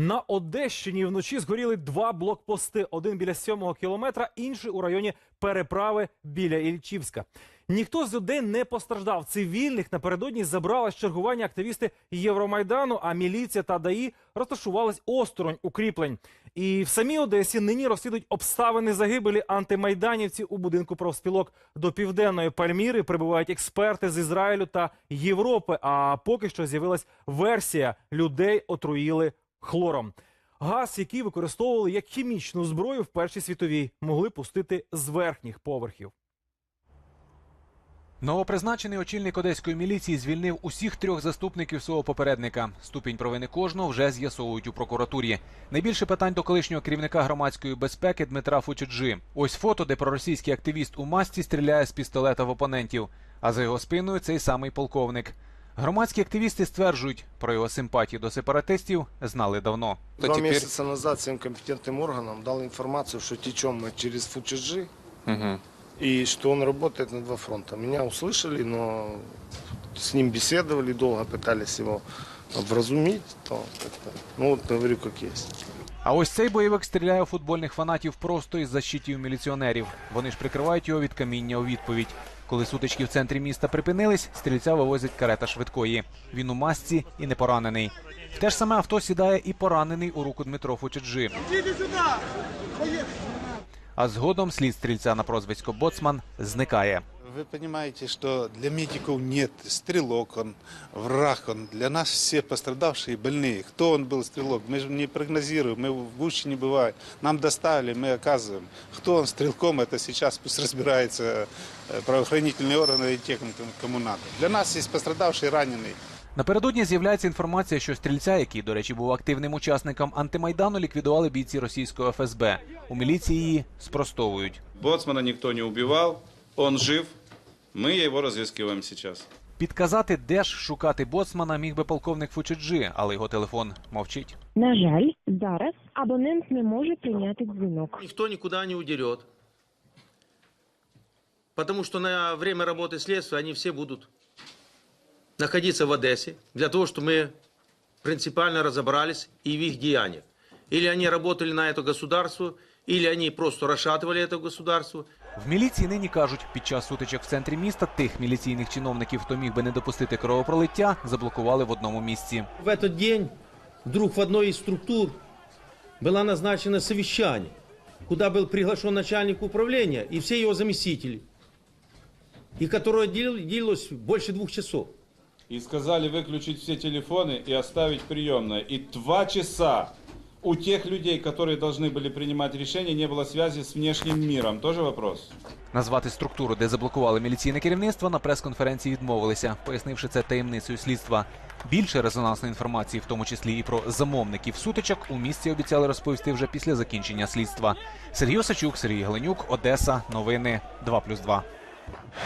На Одещині вночі згоріли два блокпости: один біля сьомого кілометра, інший у районі переправи біля Ільчівська. Ніхто з людей не постраждав. Цивільних напередодні забрали з чергування активісти Євромайдану, а міліція та ДАІ розташувались осторонь укріплень. І в самій Одесі нині розслідують обставини загибелі антимайданівців у будинку профспілок. До південної Пальміри прибувають експерти з Ізраїлю та Європи. А поки що з'явилась версія: людей отруїли хлором. Газ, який використовували як хімічну зброю в Першій світовій, могли пустити з верхніх поверхів. Новопризначений очільник одеської міліції звільнив усіх трьох заступників свого попередника. Ступінь провини кожного вже з'ясовують у прокуратурі. Найбільше питань до колишнього керівника громадської безпеки Дмитра Фучуджи. Ось фото, де проросійський активіст у масці стріляє з пістолета в опонентів. А за його спиною цей самий полковник. Громадські активісти стверджують, про його симпатії до сепаратистів знали давно. Два месяца назад всем компетентным органам дал информацию, что течем мы через Фучиджи и что он работает на два фронта. Меня услышали, но с ним беседовали долго, пытались его вразумить. То как-то, ну вот говорю, как есть. А ось цей бойовик стріляє у футбольних фанатів просто із защитів міліціонерів. Вони ж прикривають його від каміння у відповідь. Коли сутички в центрі міста припинились, стрільця вивозять карета швидкої. Він у масці і не поранений. В те ж саме авто сідає і поранений у руку Дмитро Фучуджи. А згодом слід стрільця на прозвисько Боцман зникає. Вы понимаете, что для медиков нет стрелок, он враг, он для нас все пострадавшие и больные. Кто он был стрелок? Мы же не прогнозируем, мы в гуще не бываем. Нам доставили, мы оказываем. Кто он стрелком, это сейчас пусть разбирается э, правоохранительные органы и те, кому- кому надо. Для нас есть пострадавший, раненый. Напередодні з'являється інформація, що стрільця, який, до речі, був активним учасником антимайдану, ліквідували бійці російського ФСБ. У міліції її спростовують. Боцмана никто не убивал, он жив, мы его разыскиваем сейчас. Підказати, де ж шукати боцмана, міг би полковник Фучуджи, але його телефон мовчить. На жаль, зараз абонент не може прийняти дзвінок. Никто никуда не удерет. Потому что на время работы следствия они все будут находиться в Одессе для того, чтобы мы принципиально разобрались и в их деяниях. Или они работали на это государство, или они просто расшатывали это государство. В міліції нині кажуть, під час сутичок в центрі міста тих міліційних чиновників, хто міг би не допустити кровопролиття, заблокували в одному місці. В этот день вдруг в одной из структур было назначено совещание, куда был приглашен начальник управления и все его заместители, и которое дел- длилось больше двух часов. И сказали выключить все телефоны и оставить приемное. И два часа у тех людей, которые должны были принимать решения, не было связи с внешним миром. Тоже вопрос? Назвати структуру, де заблокували міліційне керівництво, на прес-конференції відмовилися, пояснивши це таємницею слідства. Більше резонансної інформації, в тому числі і про замовників сутичок, у місті обіцяли розповісти вже після закінчення слідства. Сергій Осачук, Сергій Галенюк, Одеса. Новини 2+,2.